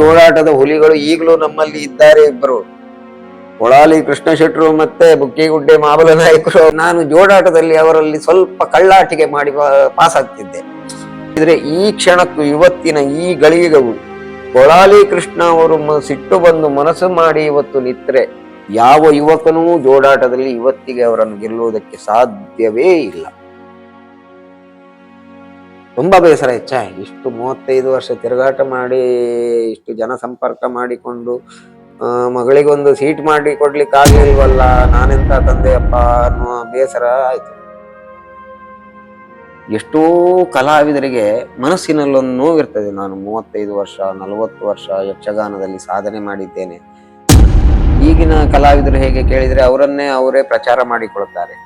ಜೋಡಾಟದ ಹುಲಿಗಳು ಈಗಲೂ ನಮ್ಮಲ್ಲಿ ಇದ್ದಾರೆ ಇಬ್ಬರು ಕೊಳಾಲಿ ಕೃಷ್ಣ ಶೆಟ್ರು ಮತ್ತೆ ಬುಕ್ಕಿಗುಡ್ಡೆ ಮಾಬಲ ನಾಯಕರು, ನಾನು ಜೋಡಾಟದಲ್ಲಿ ಅವರಲ್ಲಿ ಸ್ವಲ್ಪ ಕಳ್ಳಾಟಿಕೆ ಮಾಡಿ ಪಾಸ್ ಆಗ್ತಿದ್ದೆ ಇದ್ರೆ ಈ ಕ್ಷಣಕ್ಕೂ ಇವತ್ತಿನ ಈ ಗಳಿಗೆಗೂ ಕೊಳಾಲಿ ಕೃಷ್ಣ ಅವರು ಸಿಟ್ಟು ಬಂದು ಮನಸ್ಸು ಮಾಡಿ ಇವತ್ತು ನಿತ್ರೆ, ಯಾವ ಯುವಕನೂ ಜೋಡಾಟದಲ್ಲಿ ಇವತ್ತಿಗೆ ಅವರನ್ನು ಗೆಲ್ಲುವುದಕ್ಕೆ ಸಾಧ್ಯವೇ ಇಲ್ಲ. ತುಂಬಾ ಬೇಸರ ಹೆಚ್ಚ ಇಷ್ಟು ಮೂವತ್ತೈದು ವರ್ಷ ತಿರುಗಾಟ ಮಾಡಿ, ಇಷ್ಟು ಜನ ಸಂಪರ್ಕ ಮಾಡಿಕೊಂಡು ಮಗಳಿಗೊಂದು ಸೀಟ್ ಮಾಡಿ ಕೊಡ್ಲಿಕ್ಕೆ ಆಗ್ಲಿಲ್ವಲ್ಲ, ನಾನೆಂತ ತಂದೆಯಪ್ಪ ಅನ್ನುವ ಬೇಸರ ಆಯ್ತು. ಎಷ್ಟೋ ಕಲಾವಿದರಿಗೆ ಮನಸ್ಸಿನಲ್ಲೊಂದು ನೋವಿರ್ತದೆ. ನಾನು ಮೂವತ್ತೈದು ವರ್ಷ, ನಲವತ್ತು ವರ್ಷ ಯಕ್ಷಗಾನದಲ್ಲಿ ಸಾಧನೆ ಮಾಡಿದ್ದೇನೆ. ಈಗಿನ ಕಲಾವಿದರು ಹೇಗೆ ಕೇಳಿದರೆ ಅವರನ್ನೇ ಅವರೇ ಪ್ರಚಾರ ಮಾಡಿಕೊಳ್ತಾರೆ.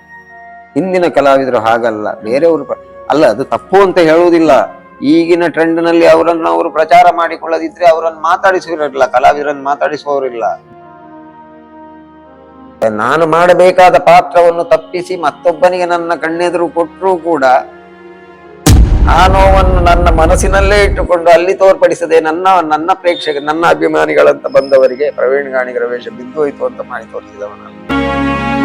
ಹಿಂದಿನ ಕಲಾವಿದರು ಹಾಗಲ್ಲ, ಬೇರೆಯವರು ಅಲ್ಲ ಅದು ತಪ್ಪು ಅಂತ ಹೇಳುವುದಿಲ್ಲ. ಈಗಿನ ಟ್ರೆಂಡ್ನಲ್ಲಿ ಅವರನ್ನು ಅವರು ಪ್ರಚಾರ ಮಾಡಿಕೊಳ್ಳದಿದ್ರೆ ಅವರನ್ನು ಮಾತಾಡಿಸುವರಿಲ್ಲ, ಕಲಾವಿದರನ್ನು ಮಾತಾಡಿಸುವವರಿಲ್ಲ. ನಾನು ಮಾಡಬೇಕಾದ ಪಾತ್ರವನ್ನು ತಪ್ಪಿಸಿ ಮತ್ತೊಬ್ಬನಿಗೆ ನನ್ನ ಕಣ್ಣೆದುರು ಕೊಟ್ಟರೂ ಕೂಡ ಆ ನೋವನ್ನು ನನ್ನ ಮನಸ್ಸಿನಲ್ಲೇ ಇಟ್ಟುಕೊಂಡು ಅಲ್ಲಿ ತೋರ್ಪಡಿಸದೆ ನನ್ನ ನನ್ನ ಪ್ರೇಕ್ಷಕ, ನನ್ನ ಅಭಿಮಾನಿಗಳಂತ ಬಂದವರಿಗೆ ಪ್ರವೀಣ್ ಗಾಣಿಗರ ವೇಷ ಬಿದ್ದು ಹೋಯ್ತು ಅಂತ ಮಾಡಿ ತೋರಿಸಿದವನಲ್ಲ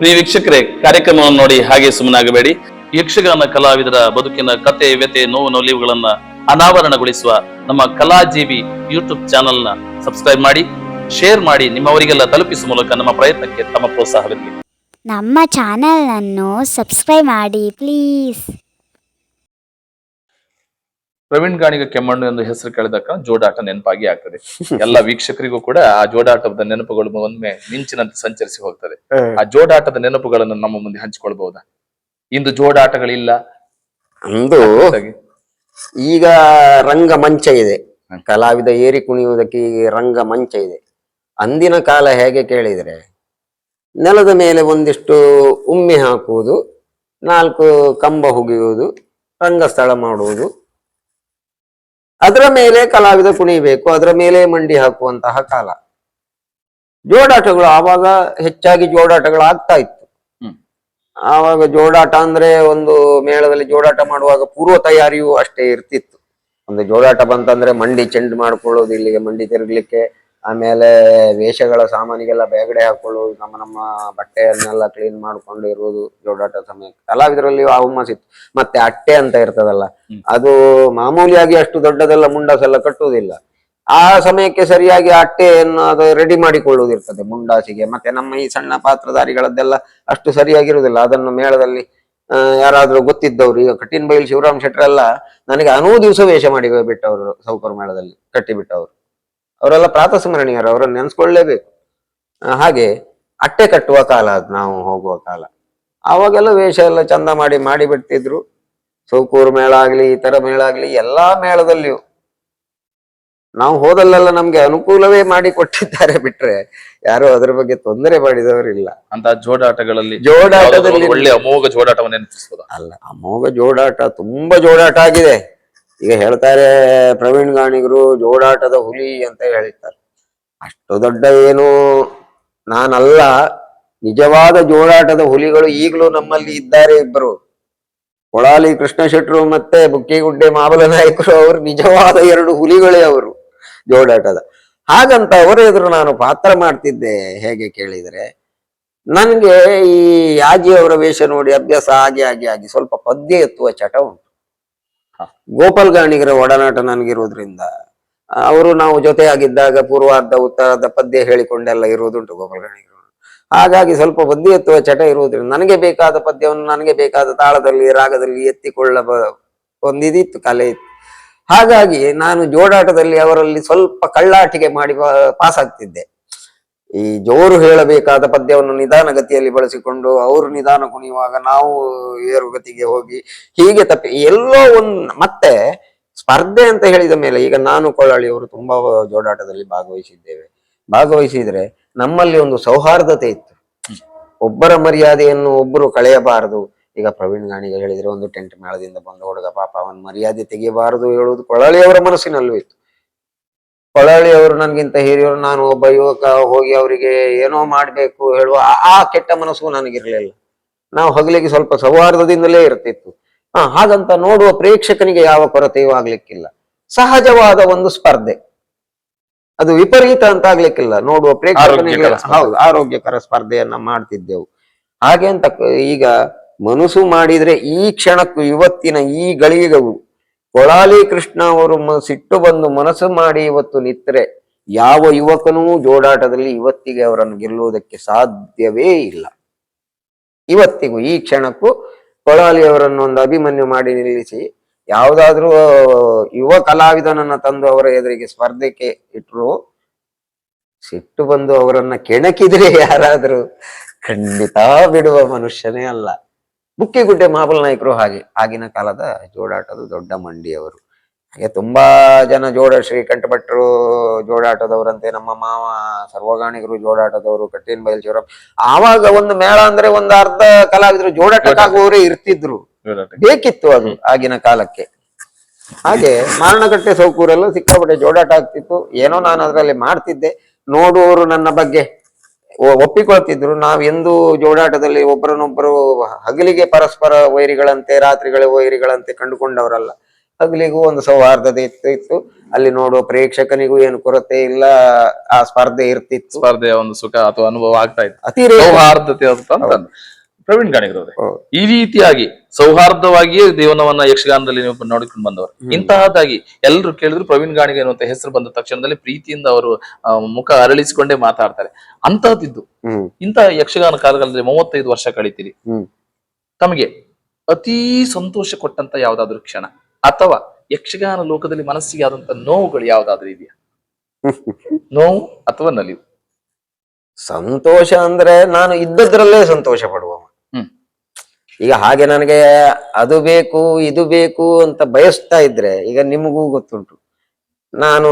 ಪ್ರಿಯ ವೀಕ್ಷಕರೇ, ಕಾರ್ಯಕ್ರಮವನ್ನು ನೋಡಿ ಹಾಗೆ ಸುಮ್ಮನಾಗಬೇಡಿ. ಯಕ್ಷಗಾನ ಕಲಾವಿದರ ಬದುಕಿನ ಕತೆ ವ್ಯತೆ ನೋವು ನೋಲಿವುಗಳನ್ನ ಅನಾವರಣಗೊಳಿಸುವ ನಮ್ಮ ಕಲಾಜೀವಿ ಯೂಟ್ಯೂಬ್ ಚಾನೆಲ್ನ ಸಬ್ಸ್ಕ್ರೈಬ್ ಮಾಡಿ, ಶೇರ್ ಮಾಡಿ, ನಿಮ್ಮವರಿಗೆಲ್ಲ ತಲುಪಿಸುವ ಮೂಲಕ ನಮ್ಮ ಪ್ರಯತ್ನಕ್ಕೆ ತಮ್ಮ ಪ್ರೋತ್ಸಾಹವಿರಲಿ. ನಮ್ಮ ಚಾನೆಲ್ ಅನ್ನು ಸಬ್ಸ್ಕ್ರೈಬ್ ಮಾಡಿ, ಪ್ಲೀಸ್. ಪ್ರವೀಣ್ ಗಾಣಿಗ ಕೆಮ್ಮಣ್ಣು ಎಂದು ಹೆಸರು ಕೇಳಿದಾಗ ಜೋಡಾಟ ನೆನಪಾಗಿ ಆಗ್ತದೆ. ಎಲ್ಲ ವೀಕ್ಷಕರಿಗೂ ಕೂಡ ಆ ಜೋಡಾಟದ ನೆನಪುಗಳು ಒಮ್ಮೆ ಮಿಂಚಿನಂತೆ ಸಂಚರಿಸಿ ಹೋಗ್ತದೆ. ಆ ಜೋಡಾಟದ ನೆನಪುಗಳನ್ನು ನಮ್ಮ ಮುಂದೆ ಹಂಚಿಕೊಳ್ಬಹುದಾ? ಇಂದು ಜೋಡಾಟಗಳಿಲ್ಲ. ಅಂದು ಈಗ ರಂಗ ಮಂಚ ಇದೆ. ಕಲಾವಿದ ಏರಿ ಕುಣಿಯುವುದಕ್ಕೆ ಈಗ ರಂಗ ಮಂಚ ಇದೆ. ಅಂದಿನ ಕಾಲ ಹೇಗೆ ಕೇಳಿದರೆ ನೆಲದ ಮೇಲೆ ಒಂದಿಷ್ಟು ಉಮ್ಮೆ ಹಾಕುವುದು ನಾಲ್ಕು ಕಂಬ ಹುಗಿಯುವುದು ರಂಗಸ್ಥಳ ಮಾಡುವುದು ಅದರ ಮೇಲೆ ಕಲಾವಿದ ಕುಣಿಬೇಕು ಅದರ ಮೇಲೆ ಮಂಡಿ ಹಾಕುವಂತಹ ಕಾಲ. ಜೋಡಾಟಗಳು ಆವಾಗ ಹೆಚ್ಚಾಗಿ ಜೋಡಾಟಗಳು ಆಗ್ತಾ ಇತ್ತು. ಹ್ಮ್. ಆವಾಗ ಜೋಡಾಟ ಅಂದ್ರೆ ಒಂದು ಮೇಳದಲ್ಲಿ ಜೋಡಾಟ ಮಾಡುವಾಗ ಪೂರ್ವ ತಯಾರಿಯೂ ಅಷ್ಟೇ ಇರ್ತಿತ್ತು. ಒಂದು ಜೋಡಾಟ ಬಂತಂದ್ರೆ ಮಂಡಿ ಚೆಂಡು ಮಾಡ್ಕೊಳ್ಳೋದು ಇಲ್ಲಿಗೆ ಮಂಡಿ ತಿರುಗ್ಲಿಕ್ಕೆ ಆಮೇಲೆ ವೇಷಗಳ ಸಾಮಾನಿಗೆಲ್ಲ ಬೇಗಡೆ ಹಾಕೊಳ್ಳೋದು ನಮ್ಮ ನಮ್ಮ ಬಟ್ಟೆಯನ್ನೆಲ್ಲ ಕ್ಲೀನ್ ಮಾಡ್ಕೊಂಡು ಇರುವುದು ಜೋಡಾಟ ಸಮಯ ಕಲಾವಿದರಲ್ಲಿ ಆ ಹುಮ್ಮಸ್ಸಿತ್ತು ಮತ್ತೆ ಅಟ್ಟೆ ಅಂತ ಇರ್ತದಲ್ಲ ಅದು ಮಾಮೂಲಿಯಾಗಿ ಅಷ್ಟು ದೊಡ್ಡದೆಲ್ಲ ಮುಂಡಾಸೆಲ್ಲ ಕಟ್ಟುವುದಿಲ್ಲ. ಆ ಸಮಯಕ್ಕೆ ಸರಿಯಾಗಿ ಅಟ್ಟೆಯನ್ನು ಅದು ರೆಡಿ ಮಾಡಿಕೊಳ್ಳುವುದಿರ್ತದೆ ಮುಂಡಾಸಿಗೆ. ಮತ್ತೆ ನಮ್ಮ ಈ ಸಣ್ಣ ಪಾತ್ರಧಾರಿಗಳದ್ದೆಲ್ಲ ಅಷ್ಟು ಸರಿಯಾಗಿರುವುದಿಲ್ಲ. ಅದನ್ನು ಮೇಳದಲ್ಲಿ ಯಾರಾದರೂ ಯಾರಾದ್ರೂ ಗೊತ್ತಿದ್ದವ್ರು ಈಗ ಕಟ್ಟಿನ ಬೈಲ್ ಶಿವರಾಮ್ ಶೆಟ್ಟರೆಲ್ಲ ನನಗೆ ಅನೂ ದಿವಸ ವೇಷ ಮಾಡಿ ಬಿಟ್ಟವರು ಸೌಕರ್ ಮೇಳದಲ್ಲಿ ಕಟ್ಟಿ ಬಿಟ್ಟವರು ಪ್ರಾತಃ ಸ್ಮರಣೀಯರು ಅವರನ್ನು ನೆನೆಸ್ಕೊಳ್ಳೇಬೇಕು. ಹಾಗೆ ಅಟ್ಟೆ ಕಟ್ಟುವ ಕಾಲ ಅದು ನಾವು ಹೋಗುವ ಕಾಲ. ಆವಾಗೆಲ್ಲ ವೇಷ ಎಲ್ಲ ಚಂದ ಮಾಡಿ ಮಾಡಿ ಬಿಡ್ತಿದ್ರು. ಸೌಕೂರು ಮೇಳ ಆಗ್ಲಿ ಈ ತರ ಮೇಳ ಆಗ್ಲಿ ಎಲ್ಲಾ ಮೇಳದಲ್ಲಿಯೂ. ನಾವು ಹೋದಲ್ಲೆಲ್ಲ ನಮ್ಗೆ ಅನುಕೂಲವೇ ಮಾಡಿ ಕೊಟ್ಟಿದ್ದಾರೆ ಬಿಟ್ರೆ ಯಾರು ಅದ್ರ ಬಗ್ಗೆ ತೊಂದರೆ ಮಾಡಿದವರಿಲ್ಲ. ಅಂತ ಜೋಡಾಟಗಳಲ್ಲಿ ಜೋಡಾಟದಲ್ಲಿ ಒಳ್ಳೆ ಅಮೋಘ ಜೋಡಾಟವನ್ನು ನೆನಪಿಸಬಹುದಾ ಅಲ್ಲ ಅಮೋಘ ಜೋಡಾಟ ತುಂಬಾ ಜೋಡಾಟ ಆಗಿದೆ. ಈಗ ಹೇಳ್ತಾರೆ ಪ್ರವೀಣ್ ಗಾಣಿಗರು, ಜೋಡಾಟದ ಹುಲಿ ಅಂತ ಹೇಳಿದ್ದಾರೆ ಅಷ್ಟು ದೊಡ್ಡ ಏನು ನಾನಲ್ಲ, ನಿಜವಾದ ಜೋಡಾಟದ ಹುಲಿಗಳು ಈಗಲೂ ನಮ್ಮಲ್ಲಿ ಇದ್ದಾರೆ ಇಬ್ಬರು ಕೊಳಾಲಿ ಕೃಷ್ಣ ಶೆಟ್ರು ಮತ್ತೆ ಬುಕ್ಕಿಗುಡ್ಡೆ ಮಾಬಲ ನಾಯಕರು ಅವರು ನಿಜವಾದ ಎರಡು ಹುಲಿಗಳೇ ಅವರು ಜೋಡಾಟದ. ಹಾಗಂತ ಅವರ ಎದುರು ನಾನು ಪಾತ್ರ ಮಾಡ್ತಿದ್ದೆ, ಹೇಗೆ ಕೇಳಿದರೆ. ನನಗೆ ಈ ಯಾಜಿ ಅವರ ವೇಷ ನೋಡಿ ಅಭ್ಯಾಸ ಆಗಿ ಆಗಿ ಆಗಿ ಸ್ವಲ್ಪ ಪದ್ಯ ಎತ್ತುವ ಚಟ ಉಂಟು. ಗೋಪಾಲ್ ಗಾಣಿಗರ ಒಡನಾಟ ನನಗಿರೋದ್ರಿಂದ ಅವರು ನಾವು ಜೊತೆಯಾಗಿದ್ದಾಗ ಪೂರ್ವಾರ್ಧ, ಉತ್ತರಾರ್ಧ ಪದ್ಯ ಹೇಳಿಕೊಂಡೆಲ್ಲ ಇರೋದುಂಟು ಗೋಪಾಲ್ ಗಾಣಿಗರು. ಹಾಗಾಗಿ ಸ್ವಲ್ಪ ಎತ್ತುವ ಚಟ ಇರುವುದರಿಂದ ನನಗೆ ಬೇಕಾದ ಪದ್ಯವನ್ನು ನನಗೆ ಬೇಕಾದ ತಾಳದಲ್ಲಿ, ರಾಗದಲ್ಲಿ ಎತ್ತಿಕೊಳ್ಳ ಒಂದಿದಿತ್ತು ಕಲೆ ಇತ್ತು. ಹಾಗಾಗಿ ನಾನು ಜೋಡಾಟದಲ್ಲಿ ಅವರಲ್ಲಿ ಸ್ವಲ್ಪ ಕಳ್ಳಾಟಿಕೆ ಮಾಡಿ ಪಾಸ್ ಆಗ್ತಿದ್ದೆ ಈ ಜೋರು ಹೇಳಬೇಕಾದ ಪದ್ಯವನ್ನು ನಿಧಾನಗತಿಯಲ್ಲಿ ಬಳಸಿಕೊಂಡು ಅವರು ನಿಧಾನ ಕುಣಿಯುವಾಗ ನಾವು ಏರುಗತಿಗೆ ಹೋಗಿ ಹೀಗೆ ತಪ್ಪಿ ಎಲ್ಲೋ ಒಂದು ಮತ್ತೆ ಸ್ಪರ್ಧೆ ಅಂತ ಹೇಳಿದ ಮೇಲೆ ಈಗ ನಾನು ಕೊಳ್ಳಾಳಿ ಅವರು ತುಂಬಾ ಜೋಡಾಟದಲ್ಲಿ ಭಾಗವಹಿಸಿದ್ದೇವೆ. ಭಾಗವಹಿಸಿದ್ರೆ ನಮ್ಮಲ್ಲಿ ಒಂದು ಸೌಹಾರ್ದತೆ ಇತ್ತು. ಒಬ್ಬರ ಮರ್ಯಾದೆಯನ್ನು ಒಬ್ಬರು ಕಳೆಯಬಾರದು. ಈಗ ಪ್ರವೀಣ್ ಗಾಣಿಗೆ ಹೇಳಿದ್ರೆ ಒಂದು ಟೆಂಟ್ ಮೇಳದಿಂದ ಬಂದ ಹುಡುಗ, ಪಾಪ, ಅವನ ಮರ್ಯಾದೆ ತೆಗೆಯಬಾರದು ಹೇಳುವುದು ಕೊಳ್ಳಾಳಿಯವರ ಮನಸ್ಸಿನಲ್ಲೂ ಇತ್ತು. ಕೊಳ್ಳಾಳಿಯವರು ನನ್ಗಿಂತ ಹಿರಿಯವರು ನಾನು ಒಬ್ಬ ಯುವಕ ಹೋಗಿ ಅವರಿಗೆ ಏನೋ ಮಾಡ್ಬೇಕು ಹೇಳುವ ಆ- ಆ ಕೆಟ್ಟ ಮನಸ್ಸು ನನಗಿರ್ಲಿಲ್ಲ. ನಾವು ಹಗಲಿಗೆ ಸ್ವಲ್ಪ ಸೌಹಾರ್ದದಿಂದಲೇ ಇರ್ತಿತ್ತು. ಹಾ ಹಾಗಂತ ನೋಡುವ ಪ್ರೇಕ್ಷಕನಿಗೆ ಯಾವ ಕೊರತೆಯೂ ಆಗ್ಲಿಕ್ಕಿಲ್ಲ. ಸಹಜವಾದ ಒಂದು ಸ್ಪರ್ಧೆ. ಅದು ವಿಪರೀತ ಅಂತ ಆಗ್ಲಿಕ್ಕಿಲ್ಲ. ನೋಡುವ ಪ್ರೇಕ್ಷಕನಿಗೆ ಹೌದು ಆರೋಗ್ಯಕರ ಸ್ಪರ್ಧೆಯನ್ನ ಮಾಡ್ತಿದ್ದೆವು. ಹಾಗೆ ಅಂತ ಈಗ ಮನಸ್ಸು ಮಾಡಿದ್ರೆ ಈ ಕ್ಷಣಕ್ಕೂ ಇವತ್ತಿನ ಈ ಗಳಿಗೆಗೂ ಕೊಳಾಲಿ ಕೃಷ್ಣ ಅವರು ಸಿಟ್ಟು ಬಂದು ಮನಸ್ಸು ಮಾಡಿ ಇವತ್ತು ನಿತ್ರೆ, ಯಾವ ಯುವಕನೂ ಜೋಡಾಟದಲ್ಲಿ ಇವತ್ತಿಗೆ ಅವರನ್ನು ಗೆಲ್ಲುವುದಕ್ಕೆ ಸಾಧ್ಯವೇ ಇಲ್ಲ. ಇವತ್ತಿಗೂ, ಈ ಕ್ಷಣಕ್ಕೂ ಕೊಳಾಲಿ ಅವರನ್ನು ಒಂದು ಅಭಿಮನ್ಯು ಮಾಡಿ ನಿಲ್ಲಿಸಿ, ಯಾವುದಾದ್ರೂ ಯುವ ಕಲಾವಿದನನ್ನ ತಂದು ಅವರ ಎದುರಿಗೆ ಸ್ಪರ್ಧೆಗೆ ಇಟ್ರು, ಸಿಟ್ಟು ಬಂದು ಅವರನ್ನ ಕೆಣಕಿದ್ರೆ ಯಾರಾದ್ರೂ ಖಂಡಿತ ಬಿಡುವ ಮನುಷ್ಯನೇ ಅಲ್ಲ. ಬುಕ್ಕಿಗುಡ್ಡೆ ಮಾಬಲ್ ನಾಯಕರು ಹಾಗೆ ಆಗಿನ ಕಾಲದ ಜೋಡಾಟದ ದೊಡ್ಡ ಮಂಡಿಯವರು. ಹಾಗೆ ತುಂಬಾ ಜನ ಜೋಡ ಶ್ರೀಕಂಠ ಭಟ್ರು ಜೋಡಾಟದವರಂತೆ ನಮ್ಮ ಮಾವ ಸರ್ವಗಾಣಿಗರು ಜೋಡಾಟದವರು ಕಟ್ಟಿನ ಬಯಲು ಶಿವರಾಮ್. ಆವಾಗ ಒಂದು ಮೇಳ ಅಂದ್ರೆ ಒಂದು ಅರ್ಧ ಕಲಾವಿದರು ಜೋಡಾಟಕ್ಕಾಗುವವರೇ ಇರ್ತಿದ್ರು. ಬೇಕಿತ್ತು ಅದು ಆಗಿನ ಕಾಲಕ್ಕೆ. ಹಾಗೆ ಮಾರಣಕಟ್ಟೆ ಸೌಕೂರೆಲ್ಲ ಸಿಕ್ಕಾಪಟ್ಟೆ ಜೋಡಾಟ ಆಗ್ತಿತ್ತು. ಏನೋ ನಾನು ಅದರಲ್ಲಿ ಮಾಡ್ತಿದ್ದೆ. ನೋಡುವವರು ನನ್ನ ಬಗ್ಗೆ. ಒಪ್ಪಿಕೊಳ್ತಿದ್ರು. ನಾವ್ ಎಂದು ಜೋಡಾಟದಲ್ಲಿ ಒಬ್ಬರನ್ನೊಬ್ಬರು ಹಗಲಿಗೆ ಪರಸ್ಪರ ವೈರಿಗಳಂತೆ ರಾತ್ರಿಗಳ ವೈರಿಗಳಂತೆ ಕಂಡುಕೊಂಡವರಲ್ಲ. ಹಗಲಿಗೂ ಒಂದು ಸೌಹಾರ್ದತೆ ಇತ್ತು ಇತ್ತು. ಅಲ್ಲಿ ನೋಡುವ ಪ್ರೇಕ್ಷಕನಿಗೂ ಏನು ಕೊರತೆ ಇಲ್ಲ ಆ ಸ್ಪರ್ಧೆ ಇರ್ತಿತ್ತು. ಸ್ಪರ್ಧೆಯ ಒಂದು ಸುಖ ಅಥವಾ ಅನುಭವ ಆಗ್ತಾ ಇತ್ತು. ಅತಿ ಸೌಹಾರ್ದತೆ ಅಂತ ಪ್ರವೀಣ್ ಗಾಣಿಗರವ್ರೆ. ಈ ರೀತಿಯಾಗಿ ಸೌಹಾರ್ದವಾಗಿಯೇ ದೇವನವನ್ನ ಯಕ್ಷಗಾನದಲ್ಲಿ ನೀವು ನೋಡಿಕೊಂಡು ಬಂದವರು. ಇಂತಹದ್ದಾಗಿ ಎಲ್ಲರೂ ಕೇಳಿದ್ರು ಪ್ರವೀಣ್ ಗಾಣಿಗ ಅನ್ನುವಂತ ಹೆಸರು ಬಂದ ತಕ್ಷಣದಲ್ಲಿ ಪ್ರೀತಿಯಿಂದ ಅವರು ಮುಖ ಅರಳಿಸಿಕೊಂಡೇ ಮಾತಾಡ್ತಾರೆ. ಅಂತಹದ್ದಿದ್ದು ಇಂತಹ ಯಕ್ಷಗಾನ ಕಾಲದಲ್ಲಿ ಮೂವತ್ತೈದು ವರ್ಷ ಕಳಿತೀರಿ. ತಮಗೆ ಅತೀ ಸಂತೋಷ ಕೊಟ್ಟಂತ ಯಾವ್ದಾದ್ರು ಕ್ಷಣ ಅಥವಾ ಯಕ್ಷಗಾನ ಲೋಕದಲ್ಲಿ ಮನಸ್ಸಿಗೆ ಆದಂತ ನೋವುಗಳು ಯಾವ್ದಾದ್ರು ಇದೆಯಾ? ನೋವು ಅಥವಾ ನಲಿವು? ಸಂತೋಷ ಅಂದ್ರೆ ನಾನು ಇದ್ದದ್ರಲ್ಲೇ ಸಂತೋಷ ಪಡುವ ಹ್ಮ್ ಈಗ ಹಾಗೆ ನನಗೆ ಅದು ಬೇಕು ಇದು ಬೇಕು ಅಂತ ಬಯಸ್ತಾ ಇದ್ರೆ ಈಗ ನಿಮಗೂ ಗೊತ್ತುಂಟು. ನಾನು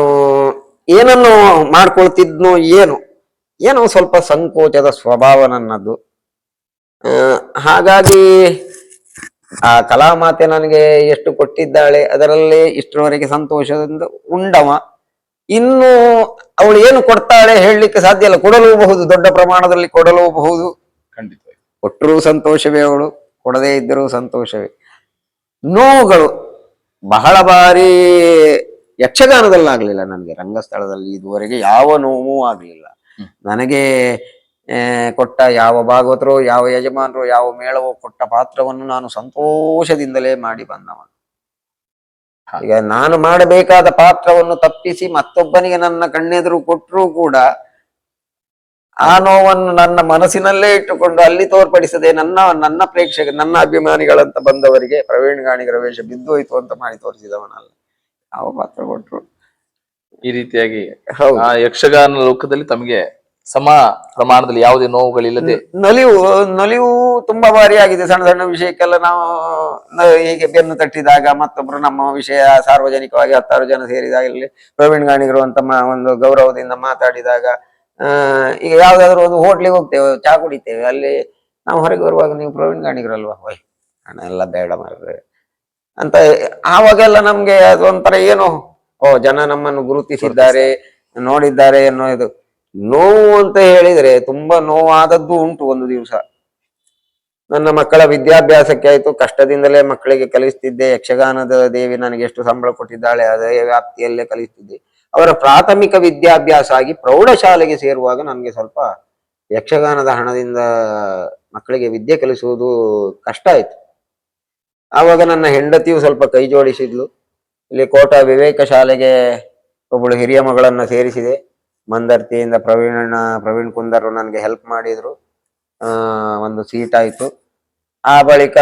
ಏನನ್ನು ಮಾಡ್ಕೊಳ್ತಿದ್ನೋ ಏನು ಏನೋ ಸ್ವಲ್ಪ ಸಂಕೋಚದ ಸ್ವಭಾವ ನನ್ನದು. ಹಾಗಾಗಿ ಆ ಕಲಾಮಾತೆ ನನಗೆ ಎಷ್ಟು ಕೊಟ್ಟಿದ್ದಾಳೆ ಅದರಲ್ಲೇ ಇಷ್ಟರವರೆಗೆ ಸಂತೋಷದಿಂದ ಉಂಡವ. ಇನ್ನು ಅವಳು ಏನು ಕೊಡ್ತಾಳೆ ಹೇಳಲಿಕ್ಕೆ ಸಾಧ್ಯ ಇಲ್ಲ. ಕೊಡಲೂಬಹುದು ದೊಡ್ಡ ಪ್ರಮಾಣದಲ್ಲಿ ಕೊಡಲೂಬಹುದು. ಖಂಡಿತ ಕೊಟ್ಟರೂ ಸಂತೋಷವೇ ಅವಳು. ಕೊಡದೇ ಇದ್ದರೂ ಸಂತೋಷವೇ. ನೋವುಗಳು ಬಹಳ ಬಾರಿ ಯಕ್ಷಗಾನದಲ್ಲಾಗ್ಲಿಲ್ಲ ನನಗೆ. ರಂಗಸ್ಥಳದಲ್ಲಿ ಇದುವರೆಗೆ ಯಾವ ನೋವು ಆಗಲಿಲ್ಲ. ನನಗೆ ಕೊಟ್ಟ ಯಾವ ಭಾಗವತರು ಯಾವ ಯಜಮಾನರು ಯಾವ ಮೇಳವೋ ಕೊಟ್ಟ ಪಾತ್ರವನ್ನು ನಾನು ಸಂತೋಷದಿಂದಲೇ ಮಾಡಿ ಬಂದವ ಹಾ. ಈಗ ನಾನು ಮಾಡಬೇಕಾದ ಪಾತ್ರವನ್ನು ತಪ್ಪಿಸಿ ಮತ್ತೊಬ್ಬನಿಗೆ ನನ್ನ ಕಣ್ಣೆದುರು ಕೊಟ್ಟರೂ ಕೂಡ ಆ ನೋವನ್ನು ನನ್ನ ಮನಸ್ಸಿನಲ್ಲೇ ಇಟ್ಟುಕೊಂಡು ಅಲ್ಲಿ ತೋರ್ಪಡಿಸದೆ ನನ್ನ ನನ್ನ ಪ್ರೇಕ್ಷಕ ನನ್ನ ಅಭಿಮಾನಿಗಳಂತ ಬಂದವರಿಗೆ ಪ್ರವೀಣ್ ಗಾಣಿಗರ ವೇಷ ಬಿದ್ದೋಯ್ತು ಅಂತ ಮಾಡಿ ತೋರಿಸಿದವನಲ್ಲ. ಯಾವ ಪಾತ್ರ ಕೊಟ್ರು? ಈ ರೀತಿಯಾಗಿ ಆ ಯಕ್ಷಗಾನ ಲೋಕದಲ್ಲಿ ತಮಗೆ ಸಮ ಪ್ರಮಾಣದಲ್ಲಿ ಯಾವುದೇ ನೋವುಗಳಿಲ್ಲದೆ ನಲಿವು ನಲಿವು ತುಂಬಾ ಬಾರಿ ಆಗಿದೆ. ಸಣ್ಣ ಸಣ್ಣ ವಿಷಯಕ್ಕೆಲ್ಲ ನಾವು ಹೀಗೆ ಬೆನ್ನು ತಟ್ಟಿದಾಗ ಮತ್ತೊಬ್ರು ನಮ್ಮ ವಿಷಯ ಸಾರ್ವಜನಿಕವಾಗಿ ಹತ್ತಾರು ಜನ ಸೇರಿದಾಗ ಇಲ್ಲಿ ಪ್ರವೀಣ್ ಗಾಣಿಗರು ಅಂತ ಒಂದು ಗೌರವದಿಂದ ಮಾತಾಡಿದಾಗ ಈಗ ಯಾವ್ದಾದ್ರು ಒಂದು ಹೋಟ್ಲಿಗೆ ಹೋಗ್ತೇವೆ, ಚಾ ಕುಡಿತೇವೆ, ಅಲ್ಲಿ ನಾವು ಹೊರಗೆ ಬರುವಾಗ ನೀವು ಪ್ರವೀಣ್ ಗಾಣಿಗರಲ್ವಾ? ಹೊಯ್ ಹಣ ಎಲ್ಲ ಬೇಡ ಮಾರ್ರೆ. ಅಂತ ಆವಾಗೆಲ್ಲ ನಮ್ಗೆ ಅದೊಂಥರ ಏನು, ಓ, ಜನ ನಮ್ಮನ್ನು ಗುರುತಿಸಿದ್ದಾರೆ, ನೋಡಿದ್ದಾರೆ ಅನ್ನೋ ಇದು. ನೋವು ಅಂತ ಹೇಳಿದ್ರೆ ತುಂಬಾ ನೋವಾದದ್ದು ಉಂಟು ಒಂದು ದಿವಸ. ನನ್ನ ಮಕ್ಕಳ ವಿದ್ಯಾಭ್ಯಾಸಕ್ಕೆ ಆಯ್ತು, ಕಷ್ಟದಿಂದಲೇ ಮಕ್ಕಳಿಗೆ ಕಲಿಸ್ತಿದ್ದೆ. ಯಕ್ಷಗಾನದ ದೇವಿ ನನಗೆ ಎಷ್ಟು ಸಂಬಳ ಕೊಟ್ಟಿದ್ದಾಳೆ, ಅದೇ ವ್ಯಾಪ್ತಿಯಲ್ಲೇ ಕಲಿಸ್ತಿದ್ದೆ. ಅವರ ಪ್ರಾಥಮಿಕ ವಿದ್ಯಾಭ್ಯಾಸ ಆಗಿ ಪ್ರೌಢಶಾಲೆಗೆ ಸೇರುವಾಗ ನನಗೆ ಸ್ವಲ್ಪ ಯಕ್ಷಗಾನದ ಹಣದಿಂದ ಮಕ್ಕಳಿಗೆ ವಿದ್ಯೆ ಕಲಿಸುವುದು ಕಷ್ಟ ಆಯ್ತು. ಆವಾಗ ನನ್ನ ಹೆಂಡತಿಯು ಸ್ವಲ್ಪ ಕೈ ಜೋಡಿಸಿದ್ಲು. ಇಲ್ಲಿ ಕೋಟ ವಿವೇಕ ಶಾಲೆಗೆ ಒಬ್ಬಳು ಹಿರಿಯ ಮಗಳನ್ನು ಸೇರಿಸಿದೆ. ಮಂದರ್ತಿಯಿಂದ ಪ್ರವೀಣ, ಪ್ರವೀಣ್ ಕುಂದರ್ ನನಗೆ ಹೆಲ್ಪ್ ಮಾಡಿದ್ರು. ಒಂದು ಸೀಟ್ ಆಯ್ತು. ಆ ಬಳಿಕ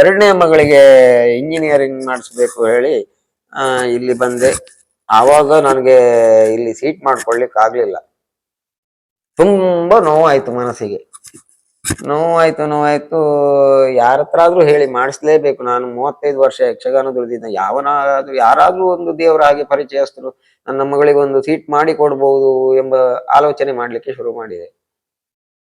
ಎರಡನೇ ಮಗಳಿಗೆ ಇಂಜಿನಿಯರಿಂಗ್ ಮಾಡಿಸ್ಬೇಕು ಹೇಳಿ ಇಲ್ಲಿ ಬಂದೆ. ಆವಾಗ ನನಗೆ ಇಲ್ಲಿ ಸೀಟ್ ಮಾಡ್ಕೊಳ್ಲಿಕ್ಕೆ ಆಗಲಿಲ್ಲ. ತುಂಬಾ ನೋವಾಯ್ತು ಮನಸ್ಸಿಗೆ. ನೋವಾಯ್ತು ನೋವಾಯ್ತು. ಯಾರ ಹತ್ರ ಆದ್ರೂ ಹೇಳಿ ಮಾಡಿಸ್ಲೇಬೇಕು. ನಾನು ಮೂವತ್ತೈದು ವರ್ಷ ಯಕ್ಷಗಾನ ದುಡಿದಿದ್ದ. ಯಾವನಾದ್ರೂ, ಯಾರಾದ್ರೂ ಒಂದು ದೇವರಾಗಿ ಪರಿಚಯಸ್ಥರು ನನ್ನ ಮಗಳಿಗೆ ಒಂದು ಸೀಟ್ ಮಾಡಿ ಕೊಡ್ಬಹುದು ಎಂಬ ಆಲೋಚನೆ ಮಾಡ್ಲಿಕ್ಕೆ ಶುರು ಮಾಡಿದೆ.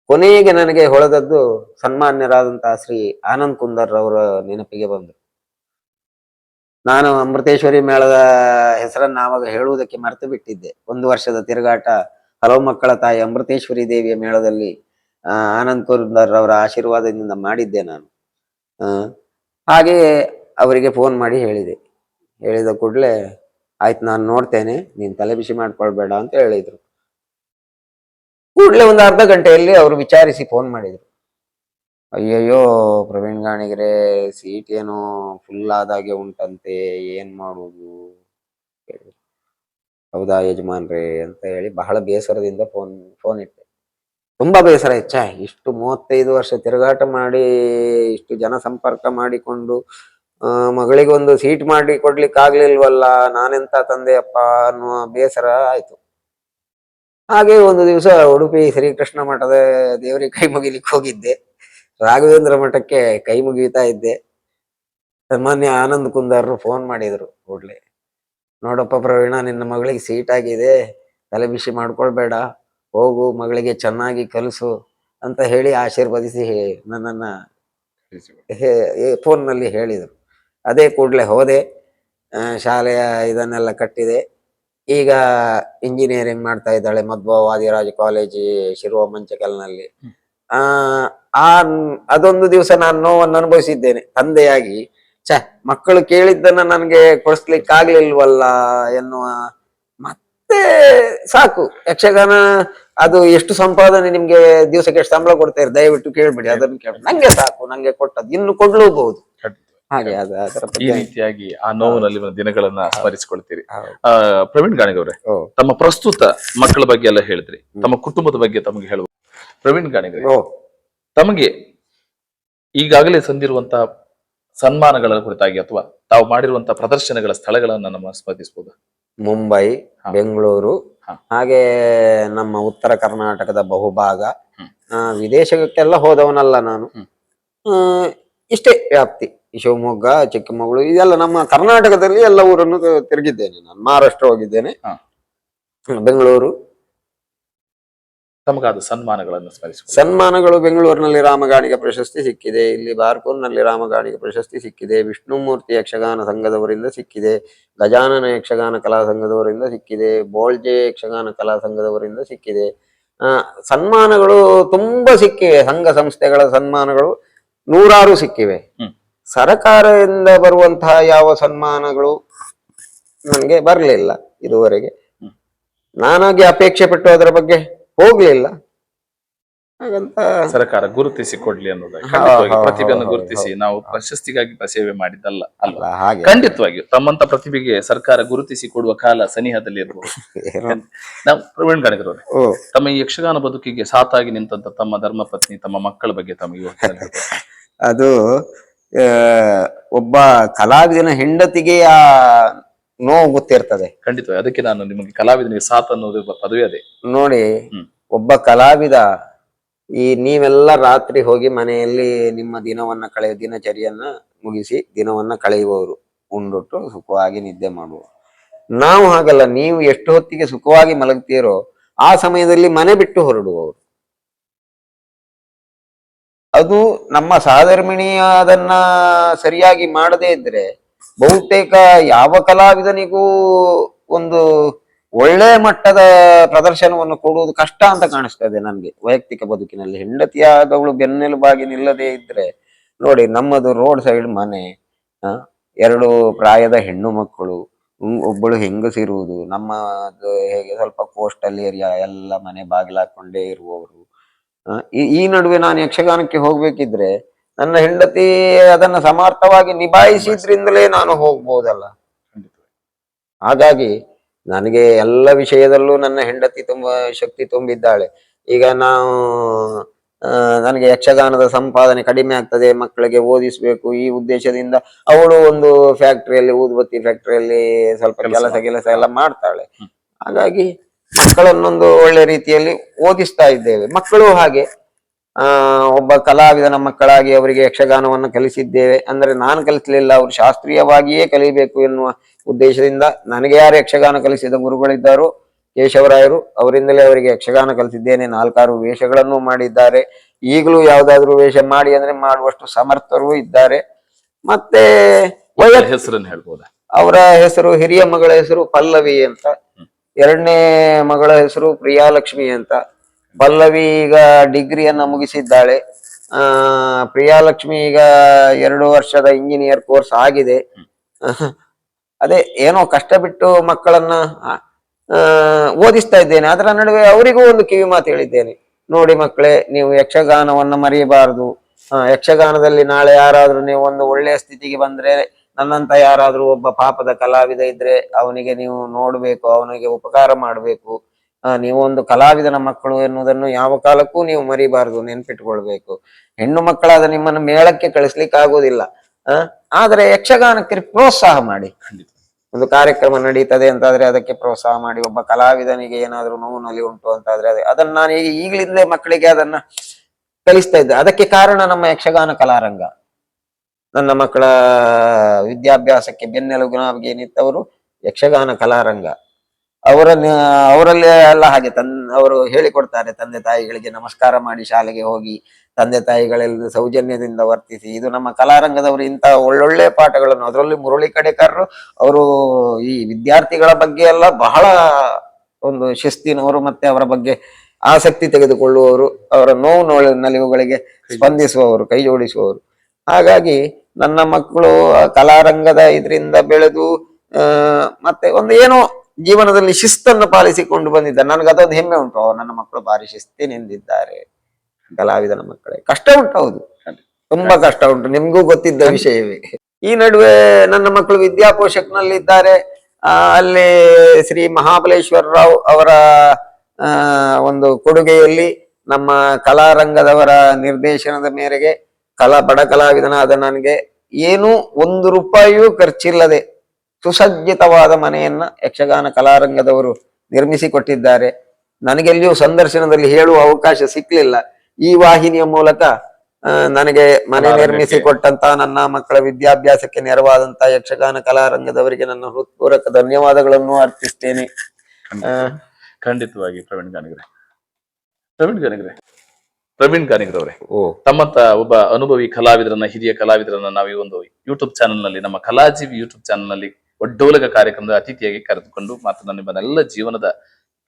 ಕೊನೆಗೆ ನನಗೆ ಹೊಳೆದದ್ದು ಸನ್ಮಾನ್ಯರಾದಂತಹ ಶ್ರೀ ಆನಂದ್ ಕುಂದರ್ ಅವರ ನೆನಪಿಗೆ ಬಂದರು ನಾನು ಅಮೃತೇಶ್ವರಿ ಮೇಳದ ಹೆಸರನ್ನು ಆವಾಗ ಹೇಳುವುದಕ್ಕೆ ಮರೆತು ಬಿಟ್ಟಿದ್ದೆ. ಒಂದು ವರ್ಷದ ತಿರುಗಾಟ ಹಲವು ಮಕ್ಕಳ ತಾಯಿ ಅಮೃತೇಶ್ವರಿ ದೇವಿಯ ಮೇಳದಲ್ಲಿ ಆನಂದ್ ಕುಂದರ್ ಅವರ ಆಶೀರ್ವಾದದಿಂದ ಮಾಡಿದ್ದೆ ನಾನು. ಹಾಗೆ ಅವರಿಗೆ ಫೋನ್ ಮಾಡಿ ಹೇಳಿದೆ. ಹೇಳಿದ ಕೂಡಲೇ, ಆಯ್ತು, ನಾನು ನೋಡ್ತೇನೆ. ನೀನು ತಲೆ ಬಿಸಿ ಮಾಡ್ಕೊಳ್ಬೇಡ ಅಂತ ಹೇಳಿದ್ರು. ಕೂಡಲೇ ಒಂದು ಅರ್ಧ ಗಂಟೆಯಲ್ಲಿ ಅವರು ವಿಚಾರಿಸಿ ಫೋನ್ ಮಾಡಿದ್ರು. ಅಯ್ಯಯ್ಯೋ, ಪ್ರವೀಣ್ ಗಾಣಿಗರೆ ಸೀಟ್ ಏನೋ ಫುಲ್ ಆದಾಗೆ ಉಂಟಂತೆ, ಏನ್ ಹೇಳಿದ್ರು. ಹೌದಾ ಯಜಮಾನ್ರಿ ಅಂತ ಹೇಳಿ ಬಹಳ ಬೇಸರದಿಂದ ಫೋನ್ ಫೋನ್ ಇಟ್ಟೆ. ತುಂಬಾ ಬೇಸರ ಹೆಚ್ಚ. ಇಷ್ಟು ಮೂವತ್ತೈದು ವರ್ಷ ತಿರುಗಾಟ ಮಾಡಿ, ಇಷ್ಟು ಜನ ಸಂಪರ್ಕ ಮಾಡಿಕೊಂಡು ಮಗಳಿಗೆ ಒಂದು ಸೀಟ್ ಮಾಡಿ ಕೊಡ್ಲಿಕ್ಕೆ ಆಗ್ಲಿಲ್ವಲ್ಲ ನಾನೆಂತ ತಂದೆಯಪ್ಪ ಅನ್ನುವ ಬೇಸರ ಆಯ್ತು. ಹಾಗೆ ಒಂದು ದಿವಸ ಉಡುಪಿ ಶ್ರೀಕೃಷ್ಣ ಮಠದ ದೇವರಿಗೆ ಕೈ ಮುಗಿಲಿಕ್ಕೆ ಹೋಗಿದ್ದೆ ರಾಘವೇಂದ್ರ ಮಠಕ್ಕೆ ಕೈ ಮುಗಿತಾ ಇದ್ದೆ. ಸನ್ಮಾನ್ಯ ಆನಂದ್ ಕುಂದಾರರು ಫೋನ್ ಮಾಡಿದ್ರು ಕೂಡ್ಲೆ. ನೋಡಪ್ಪ ಪ್ರವೀಣ, ನಿನ್ನ ಮಗಳಿಗೆ ಸೀಟ್ ಆಗಿದೆ. ತಲೆ ಬಿಸಿ ಮಾಡ್ಕೊಳ್ಬೇಡ. ಹೋಗು, ಮಗಳಿಗೆ ಚೆನ್ನಾಗಿ ಕಲಿಸು ಅಂತ ಹೇಳಿ ಆಶೀರ್ವದಿಸಿ ನನ್ನನ್ನು ಫೋನ್ನಲ್ಲಿ ಹೇಳಿದರು. ಅದೇ ಕೂಡಲೇ ಹೋದೆ. ಶಾಲೆಯ ಇದನ್ನೆಲ್ಲ ಕಟ್ಟಿದೆ. ಈಗ ಇಂಜಿನಿಯರಿಂಗ್ ಮಾಡ್ತಾ ಇದ್ದಾಳೆ ಮಧ್ವ ವಾದಿರಾಜ್ ಕಾಲೇಜ್ ಶಿರುವ ಮಂಚಕಲ್ನಲ್ಲಿ. ಆ ಆ ಅದೊಂದು ದಿವಸ ನಾನು ನೋವನ್ನು ಅನುಭವಿಸಿದ್ದೇನೆ. ತಂದೆಯಾಗಿ ಛ ಮಕ್ಕಳು ಕೇಳಿದ್ದನ್ನ ನನಗೆ ಕೊಡಿಸ್ಲಿಕ್ಕೆ ಆಗ್ಲಿಲ್ವಲ್ಲ ಎನ್ನುವ ಮತ್ತೆ ಸಾಕು. ಯಕ್ಷಗಾನ ಅದು ಎಷ್ಟು ಸಂಪಾದನೆ ನಿಮ್ಗೆ ದಿವಸಕ್ಕೆ ಎಷ್ಟು ಸಂಬಳ ಕೊಡ್ತಾರೆ ದಯವಿಟ್ಟು ಕೇಳ್ಬಿಡಿ ಅದನ್ನು ಕೇಳಿ ನಂಗೆ ಸಾಕು ನಂಗೆ ಕೊಟ್ಟದ್ದು. ಇನ್ನು ಕೊಡ್ಲೂಬಹುದು. ಹಾಗೆ ಅದು ಅದರ ಈ ಬಗ್ಗೆ. ರೀತಿಯಾಗಿ ಆ ನೋವಿನಲ್ಲಿ ಒಂದು ದಿನಗಳನ್ನ ಸ್ಮರಿಸಿಕೊಳ್ತೀರಿ. ಆ, ಪ್ರವೀಣ್ ಗಾಣಿಗವ್ರೆ ತಮ್ಮ ಪ್ರಸ್ತುತ ಮಕ್ಕಳ ಬಗ್ಗೆ ಎಲ್ಲ ಹೇಳಿದ್ರಿ. ತಮ್ಮ ಕುಟುಂಬದ ಬಗ್ಗೆ ತಮಗೆ ಹೇಳುವ ಪ್ರವೀಣ್ ಗಾಣಿಗರೆ. ತಮಗೆ ಈಗಾಗಲೇ ಸಂದಿರುವಂತಹ ಸನ್ಮಾನಗಳ ಕುರಿತಾಗಿ ಅಥವಾ ತಾವು ಮಾಡಿರುವಂತಹ ಪ್ರದರ್ಶನಗಳ ಸ್ಥಳಗಳನ್ನ ನಮ್ಮ ಸ್ಮರಿಸಬಹುದು ಮುಂಬೈ ಬೆಂಗಳೂರು ಹಾಗೆ ನಮ್ಮ ಉತ್ತರ ಕರ್ನಾಟಕದ ಬಹುಭಾಗ. ವಿದೇಶಕ್ಕೆಲ್ಲ ಹೋದವನಲ್ಲ ನಾನು. ಇಷ್ಟೇ ವ್ಯಾಪ್ತಿ. ಶಿವಮೊಗ್ಗ ಚಿಕ್ಕಮಗಳೂರು ಇದೆಲ್ಲ ನಮ್ಮ ಕರ್ನಾಟಕದಲ್ಲಿ ಎಲ್ಲ ಊರನ್ನು ತಿರುಗಿದ್ದೇನೆ ನಾನು. ಮಹಾರಾಷ್ಟ್ರ ಹೋಗಿದ್ದೇನೆ. ಬೆಂಗಳೂರು ತಮಗಾದ ಸನ್ಮಾನಗಳನ್ನು ಸ್ಮರಿಸಿ ಸನ್ಮಾನಗಳು ಬೆಂಗಳೂರಿನಲ್ಲಿ ರಾಮಗಾಣಿಗ ಪ್ರಶಸ್ತಿ ಸಿಕ್ಕಿದೆ ಇಲ್ಲಿ ಬಾರ್ಕೂರ್ನಲ್ಲಿ ರಾಮಗಾಣಿಗ ಪ್ರಶಸ್ತಿ ಸಿಕ್ಕಿದೆ ವಿಷ್ಣುಮೂರ್ತಿ ಯಕ್ಷಗಾನ ಸಂಘದವರಿಂದ ಸಿಕ್ಕಿದೆ ಗಜಾನನ ಯಕ್ಷಗಾನ ಕಲಾ ಸಂಘದವರಿಂದ ಸಿಕ್ಕಿದೆ ಬೋಳ್ಜೆ ಯಕ್ಷಗಾನ ಕಲಾ ಸಂಘದವರಿಂದ ಸಿಕ್ಕಿದೆ ಸನ್ಮಾನಗಳು ತುಂಬಾ ಸಿಕ್ಕಿವೆ ಸಂಘ ಸಂಸ್ಥೆಗಳ ಸನ್ಮಾನಗಳು ನೂರಾರು ಸಿಕ್ಕಿವೆ. ಸರಕಾರದಿಂದ ಬರುವಂತಹ ಯಾವ ಸನ್ಮಾನಗಳು ನನಗೆ ಬರಲಿಲ್ಲ ಇದುವರೆಗೆ. ನಾನಾಗಿ ಅಪೇಕ್ಷೆ ಪಟ್ಟು ಅದರ ಬಗ್ಗೆ ಹೋಗ್ಲಿಲ್ಲ ಹಾಗಂತ ಸರ್ಕಾರ ಗುರುತಿಸಿ ಕೊಡ್ಲಿ ಅನ್ನೋದಾಗಿ ಖಂಡಿತವಾಗಿ ಪ್ರತಿಭೆಯನ್ನು ಗುರುತಿಸಿ ನಾವು ಪ್ರಶಸ್ತಿಗಾಗಿ ಸೇವೆ ಮಾಡಿದ್ದಲ್ಲ ಅಲ್ವಾ? ಅಲ್ಲ ಹಾಗೆ. ಖಂಡಿತವಾಗಿಯೂ ತಮ್ಮಂತ ಪ್ರತಿಭೆಗೆ ಸರ್ಕಾರ ಗುರುತಿಸಿ ಕೊಡುವ ಕಾಲ ಸನಿಹದಲ್ಲಿ ಇರಬಹುದು ನಾವು ಪ್ರವೀಣ್ ಗಾಣಿಗರವ್ರೆ ಓ. ತಮ್ಮ ಈ ಯಕ್ಷಗಾನ ಬದುಕಿಗೆ ಸಾತಾಗಿ ನಿಂತಂತ ತಮ್ಮ ಧರ್ಮಪತ್ನಿ ತಮ್ಮ ಮಕ್ಕಳ ಬಗ್ಗೆ ತಮಗೆ ಅದು ಆ, ಒಬ್ಬ ಕಲಾವಿದನ ಹೆಂಡತಿಗೆ ಆ ನೋವು ಗೊತ್ತಿರ್ತದೆ. ಖಂಡಿತ ಅದಕ್ಕೆ ನಾನು ನಿಮಗೆ ಕಲಾವಿದನಿಗೆ ಸಾಥ್ ಅನ್ನೋದು ಪದವಿ ಅದೇ. ನೋಡಿ ಒಬ್ಬ ಕಲಾವಿದ ಈ ನೀವೆಲ್ಲ ರಾತ್ರಿ ಹೋಗಿ ಮನೆಯಲ್ಲಿ ನಿಮ್ಮ ದಿನವನ್ನ ಕಳೆಯ ದಿನಚರಿಯನ್ನ ಮುಗಿಸಿ ದಿನವನ್ನ ಕಳೆಯುವವರು. ಉಂಡುಟ್ಟು ಸುಖವಾಗಿ ನಿದ್ದೆ ಮಾಡುವ. ನಾವು ಹಾಗಲ್ಲ ನೀವು ಎಷ್ಟು ಹೊತ್ತಿಗೆ ಸುಖವಾಗಿ ಮಲಗ್ತೀರೋ ಆ ಸಮಯದಲ್ಲಿ ಮನೆ ಬಿಟ್ಟು ಹೊರಡುವವರು. ಅದು ನಮ್ಮ ಸಹಧರ್ಮಿಣಿ ಅದನ್ನ ಸರಿಯಾಗಿ ಮಾಡದೇ ಇದ್ರೆ ಬಹುತೇಕ ಯಾವ ಕಲಾವಿದನಿಗೂ ಒಂದು ಒಳ್ಳೆ ಮಟ್ಟದ ಪ್ರದರ್ಶನವನ್ನು ಕೊಡುವುದು ಕಷ್ಟ ಅಂತ ಕಾಣಿಸ್ತದೆ ನನ್ಗೆ. ವೈಯಕ್ತಿಕ ಬದುಕಿನಲ್ಲಿ ಹೆಂಡತಿಯಾದವಳು ಬೆನ್ನೆಲುಬಾಗಿ ನಿಲ್ಲದೆ ಇದ್ರೆ, ನೋಡಿ ನಮ್ಮದು ರೋಡ್ ಸೈಡ್ ಮನೆ ಎರಡು ಪ್ರಾಯದ ಹೆಣ್ಣು ಮಕ್ಕಳು ಒಬ್ಬಳು ಹೆಂಗಸಿರುವುದು ನಮ್ಮ ಹೇಗೆ ಸ್ವಲ್ಪ ಕೋಸ್ಟಲ್ ಏರಿಯಾ ಎಲ್ಲ ಮನೆ ಬಾಗಿಲಾಕೊಂಡೇ ಇರುವವರು ಈ ನಡುವೆ ನಾನು ಯಕ್ಷಗಾನಕ್ಕೆ ಹೋಗ್ಬೇಕಿದ್ರೆ ನನ್ನ ಹೆಂಡತಿ ಅದನ್ನ ಸಮರ್ಥವಾಗಿ ನಿಭಾಯಿಸಿದ್ರಿಂದಲೇ ನಾನು ಹೋಗ್ಬೋದಲ್ಲ. ಹಾಗಾಗಿ ನನಗೆ ಎಲ್ಲ ವಿಷಯದಲ್ಲೂ ನನ್ನ ಹೆಂಡತಿ ತುಂಬಾ ಶಕ್ತಿ ತುಂಬಿದ್ದಾಳೆ. ಈಗ ನಾವು ನನಗೆ ಯಕ್ಷಗಾನದ ಸಂಪಾದನೆ ಕಡಿಮೆ ಆಗ್ತದೆ ಮಕ್ಕಳಿಗೆ ಓದಿಸಬೇಕು ಈ ಉದ್ದೇಶದಿಂದ ಅವಳು ಒಂದು ಫ್ಯಾಕ್ಟ್ರಿಯಲ್ಲಿ ಊದುಬತ್ತಿ ಫ್ಯಾಕ್ಟ್ರಿಯಲ್ಲಿ ಸ್ವಲ್ಪ ಕೆಲಸ ಕೆಲಸ ಎಲ್ಲ ಮಾಡ್ತಾಳೆ. ಹಾಗಾಗಿ ಮಕ್ಕಳನ್ನೊಂದು ಒಳ್ಳೆ ರೀತಿಯಲ್ಲಿ ಓದಿಸ್ತಾ ಇದ್ದೇವೆ. ಮಕ್ಕಳು ಹಾಗೆ ಆ ಒಬ್ಬ ಕಲಾವಿದನ ಮಕ್ಕಳಾಗಿ ಅವರಿಗೆ ಯಕ್ಷಗಾನವನ್ನು ಕಲಿಸಿದ್ದೇವೆ. ಅಂದ್ರೆ ನಾನು ಕಲಿಸಲಿಲ್ಲ ಅವರು ಶಾಸ್ತ್ರೀಯವಾಗಿಯೇ ಕಲಿಬೇಕು ಎನ್ನುವ ಉದ್ದೇಶದಿಂದ ನನಗೆ ಯಾರು ಯಕ್ಷಗಾನ ಕಲಿಸಿದ ಗುರುಗಳಿದ್ದಾರೋ ಕೇಶವರಾಯರು ಅವರಿಂದಲೇ ಅವರಿಗೆ ಯಕ್ಷಗಾನ ಕಲಿಸಿದ್ದೇನೆ. ನಾಲ್ಕಾರು ವೇಷಗಳನ್ನು ಮಾಡಿದ್ದಾರೆ. ಈಗಲೂ ಯಾವುದಾದ್ರೂ ವೇಷ ಮಾಡಿ ಅಂದ್ರೆ ಮಾಡುವಷ್ಟು ಸಮರ್ಥರು ಇದ್ದಾರೆ. ಮತ್ತೆ ಹೆಸರನ್ನು ಹೇಳ್ಬೋದಾ? ಅವರ ಹೆಸರು ಹಿರಿಯ ಮಗಳ ಹೆಸರು ಪಲ್ಲವಿ ಅಂತ ಎರಡನೇ ಮಗಳ ಹೆಸರು ಪ್ರಿಯಾಲಕ್ಷ್ಮಿ ಅಂತ. ಪಲ್ಲವಿ ಈಗ ಡಿಗ್ರಿಯನ್ನ ಮುಗಿಸಿದ್ದಾಳೆ. ಆ, ಪ್ರಿಯಾಲಕ್ಷ್ಮಿ ಈಗ ಎರಡು ವರ್ಷದ ಇಂಜಿನಿಯರ್ ಕೋರ್ಸ್ ಆಗಿದೆ. ಅದೇ ಏನೋ ಕಷ್ಟ ಬಿಟ್ಟು ಮಕ್ಕಳನ್ನ ಓದಿಸ್ತಾ ಇದ್ದೇನೆ. ಅದರ ನಡುವೆ ಅವರಿಗೂ ಒಂದು ಕಿವಿ ಮಾತು ಹೇಳಿದ್ದೇನೆ. ನೋಡಿ ಮಕ್ಕಳೇ, ನೀವು ಯಕ್ಷಗಾನವನ್ನ ಮರೆಯಬಾರದು. ಯಕ್ಷಗಾನದಲ್ಲಿ ನಾಳೆ ಯಾರಾದ್ರೂ ನೀವು ಒಂದು ಒಳ್ಳೆಯ ಸ್ಥಿತಿಗೆ ಬಂದ್ರೆ, ನನ್ನಂತ ಯಾರಾದ್ರೂ ಒಬ್ಬ ಪಾಪದ ಕಲಾವಿದ ಇದ್ರೆ, ಅವನಿಗೆ ನೀವು ನೋಡ್ಬೇಕು, ಅವನಿಗೆ ಉಪಕಾರ ಮಾಡಬೇಕು. ನೀವು ಒಂದು ಕಲಾವಿದನ ಮಕ್ಕಳು ಎನ್ನುವುದನ್ನು ಯಾವ ಕಾಲಕ್ಕೂ ನೀವು ಮರಿಬಾರದು ನೆನ್ಪಿಟ್ಕೊಳ್ಬೇಕು. ಹೆಣ್ಣು ಮಕ್ಕಳಾದ ನಿಮ್ಮನ್ನು ಮೇಳಕ್ಕೆ ಕಳಿಸ್ಲಿಕ್ಕೆ ಆಗುವುದಿಲ್ಲ ಆ ಆದರೆ ಯಕ್ಷಗಾನಕ್ಕೆ ಪ್ರೋತ್ಸಾಹ ಮಾಡಿ. ಒಂದು ಕಾರ್ಯಕ್ರಮ ನಡೀತದೆ ಅಂತಾದ್ರೆ ಅದಕ್ಕೆ ಪ್ರೋತ್ಸಾಹ ಮಾಡಿ ಒಬ್ಬ ಕಲಾವಿದನಿಗೆ ಏನಾದರೂ ನೋವು ನಲಿ ಉಂಟು ಅಂತಾದ್ರೆ ಅದೇ. ಅದನ್ನ ನಾನು ಈಗ ಈಗಲಿಂದಲೇ ಮಕ್ಕಳಿಗೆ ಅದನ್ನ ಕಲಿಸ್ತಾ ಇದ್ದೆ. ಅದಕ್ಕೆ ಕಾರಣ ನಮ್ಮ ಯಕ್ಷಗಾನ ಕಲಾರಂಗ. ನನ್ನ ಮಕ್ಕಳ ವಿದ್ಯಾಭ್ಯಾಸಕ್ಕೆ ಬೆನ್ನೆಲುಬಾಗಿ ನಿಂತವರು ಯಕ್ಷಗಾನ ಕಲಾರಂಗ. ಅವರನ್ನ, ಅವರಲ್ಲಿ ಎಲ್ಲ ಹಾಗೆ ತನ್, ಅವರು ಹೇಳಿಕೊಡ್ತಾರೆ, ತಂದೆ ತಾಯಿಗಳಿಗೆ ನಮಸ್ಕಾರ ಮಾಡಿ ಶಾಲೆಗೆ ಹೋಗಿ, ತಂದೆ ತಾಯಿಗಳೆಲ್ಲ ಸೌಜನ್ಯದಿಂದ ವರ್ತಿಸಿ. ಇದು ನಮ್ಮ ಕಲಾರಂಗದವರು ಇಂತಹ ಒಳ್ಳೊಳ್ಳೆ ಪಾಠಗಳನ್ನು, ಅದರಲ್ಲಿ ಮುರಳಿ ಕಡೆಕಾರರು, ಅವರು ಈ ವಿದ್ಯಾರ್ಥಿಗಳ ಬಗ್ಗೆ ಎಲ್ಲ ಬಹಳ ಒಂದು ಶಿಸ್ತಿನವರು ಮತ್ತೆ ಅವರ ಬಗ್ಗೆ ಆಸಕ್ತಿ ತೆಗೆದುಕೊಳ್ಳುವವರು, ಅವರ ನೋವು ನೋ ನಲಿವುಗಳಿಗೆ ಸ್ಪಂದಿಸುವವರು, ಕೈ ಜೋಡಿಸುವವರು. ಹಾಗಾಗಿ ನನ್ನ ಮಕ್ಕಳು ಕಲಾರಂಗದ ಇದರಿಂದ ಬೆಳೆದು ಮತ್ತೆ ಒಂದು ಏನೋ ಜೀವನದಲ್ಲಿ ಶಿಸ್ತನ್ನು ಪಾಲಿಸಿಕೊಂಡು ಬಂದಿದ್ದ. ನನಗೆ ಅದೊಂದು ಹೆಮ್ಮೆ ಉಂಟು. ಅವ್ರು ನನ್ನ ಮಕ್ಕಳು ಭಾರಿ ಶಿಸ್ತಿನಿಂದಿದ್ದಾರೆ. ಕಲಾವಿದನ ಮಕ್ಕಳೇ. ಕಷ್ಟ ಉಂಟು ಹೌದು. ತುಂಬಾ ಕಷ್ಟ ಉಂಟು. ನಿಮ್ಗೂ ಗೊತ್ತಿದ್ದ ವಿಷಯವೇ. ಈ ನಡುವೆ ನನ್ನ ಮಕ್ಕಳು ವಿದ್ಯಾಪೋಷಕ್ನಲ್ಲಿ ಇದ್ದಾರೆ ಆ, ಅಲ್ಲಿ ಶ್ರೀ ಮಹಾಬಲೇಶ್ವರ ರಾವ್ ಅವರ ಆ, ಒಂದು ಕೊಡುಗೆಯಲ್ಲಿ ನಮ್ಮ ಕಲಾರಂಗದವರ ನಿರ್ದೇಶನದ ಮೇರೆಗೆ ಕಲಾ ಬಡ ಕಲಾವಿದನಾದ ನನಗೆ ಏನೂ ಒಂದು ರೂಪಾಯಿಯೂ ಖರ್ಚಿಲ್ಲದೆ ಸುಸಜ್ಜಿತವಾದ ಮನೆಯನ್ನ ಯಕ್ಷಗಾನ ಕಲಾರಂಗದವರು ನಿರ್ಮಿಸಿಕೊಟ್ಟಿದ್ದಾರೆ. ನನಗೆಲ್ಲಿಯೂ ಸಂದರ್ಶನದಲ್ಲಿ ಹೇಳುವ ಅವಕಾಶ ಸಿಕ್ಲಿಲ್ಲ. ಈ ವಾಹಿನಿಯ ಮೂಲಕ ನನಗೆ ಮನೆ ನಿರ್ಮಿಸಿಕೊಟ್ಟಂತ ನಿರ್ಮಿಸಿ ಕೊಟ್ಟಂತ ನನ್ನ ಮಕ್ಕಳ ವಿದ್ಯಾಭ್ಯಾಸಕ್ಕೆ ನೆರವಾದಂತಹ ಯಕ್ಷಗಾನ ಕಲಾರಂಗದವರಿಗೆ ನನ್ನ ಹೃತ್ಪೂರ್ವಕ ಧನ್ಯವಾದಗಳನ್ನು ಅರ್ಪಿಸ್ತೇನೆ. ಖಂಡಿತವಾಗಿ ಪ್ರವೀಣ್ ಗಾನಿಗ್ರೆ ಪ್ರವೀಣ್ ಗಾನಿಗ್ರೆ ಪ್ರವೀಣ್ ಗಾನಿಗ್ರವರೇ ಓ. ತಮ್ಮಂತ ಒಬ್ಬ ಅನುಭವಿ ಕಲಾವಿದರನ್ನ ಹಿರಿಯ ಕಲಾವಿದರನ್ನ ನಾವು ಈ ಒಂದು ಯೂಟ್ಯೂಬ್ ಚಾನೆಲ್ನಲ್ಲಿ ನಮ್ಮ ಕಲಾಜೀವಿ ಯೂಟ್ಯೂಬ್ ಚಾನೆಲ್ನಲ್ಲಿ ಒಡ್ಡೋಲಗ ಕಾರ್ಯಕ್ರಮದ ಅತಿಥಿಯಾಗಿ ಕರೆದುಕೊಂಡು ಮಾತನ್ನ ನಿಮ್ಮನ್ನೆಲ್ಲ ಜೀವನದ